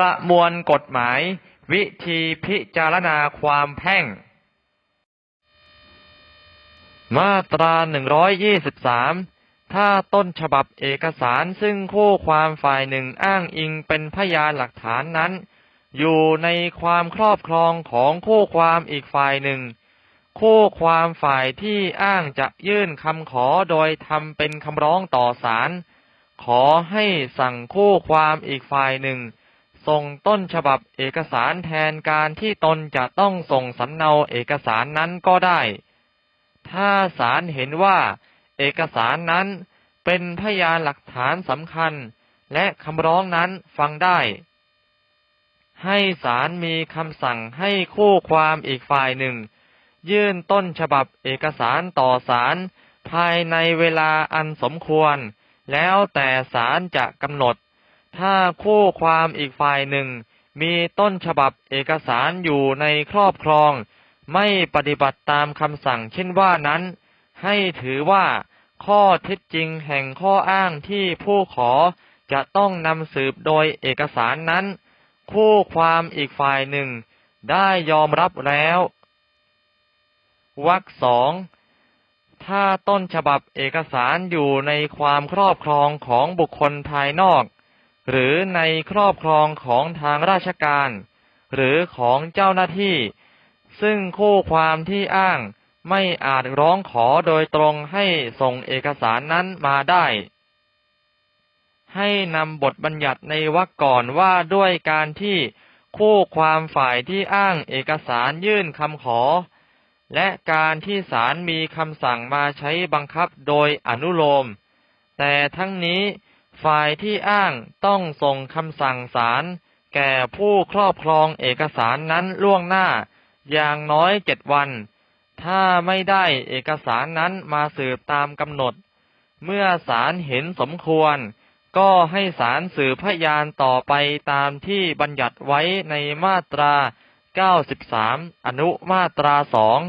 ประมวลกฎหมาย วิธีพิจารณาความแพ่ง มาตรา 123 ถ้าต้นฉบับเอกสารซึ่งคู่ความฝ่ายหนึ่งอ้างอิงเป็นพยานหลักฐานนั้น อยู่ในความครอบครองของคู่ความอีกฝ่ายหนึ่ง คู่ความฝ่ายที่อ้างจะยื่นคำขอโดยทำเป็นคำร้องต่อศาลขอให้สั่งคู่ความอีกฝ่ายหนึ่ง ส่งต้นฉบับเอกสารแทนการที่ตนจะต้องส่งสำเนาเอกสารนั้นก็ได้ ถ้าศาลเห็นว่า เอกสารนั้นเป็นพยานหลักฐานสำคัญ และคำร้องนั้นฟังได้ ให้ศาลมีคำสั่งให้คู่ความอีกฝ่ายหนึ่ง ยื่นต้นฉบับเอกสารต่อศาลภายในเวลาอันสมควร แล้วแต่ศาลจะกำหนด ถ้าคู่ความอีกฝ่ายหนึ่ง มีต้นฉบับเอกสารอยู่ในครอบครอง ไม่ปฏิบัติตามคำสั่งเช่นว่านั้น ให้ถือว่าข้อเท็จจริงแห่งข้ออ้างที่ผู้ขอจะต้องนำสืบโดยเอกสารนั้น คู่ความอีกฝ่ายหนึ่ง ได้ยอมรับแล้ววรรคสองถ้าต้นฉบับเอกสารอยู่ในความครอบครองของบุคคลภายนอก หรือในครอบครองของทางราชการ หรือของเจ้าหน้าที่ ซึ่งคู่ความที่อ้างไม่อาจร้องขอโดยตรงให้ส่งเอกสารนั้นมาได้ ให้นำบทบัญญัติในวรรคก่อนว่าด้วยการที่คู่ความฝ่ายที่อ้างเอกสารยื่นคำขอ และการที่ศาลมีคำสั่งมาใช้บังคับโดยอนุโลม แต่ทั้งนี้ ฝ่ายที่อ้างต้องส่งคำสั่งศาลแก่ผู้ครอบครองเอกสารนั้นล่วงหน้า อย่างน้อยเจ็ดวัน ถ้าไม่ได้เอกสารนั้นมาสืบตามกำหนด เมื่อศาลเห็นสมควร ก็ให้ศาลสืบพยานต่อไปตามที่บัญญัติไว้ในมาตรา 93 อนุมาตราสอง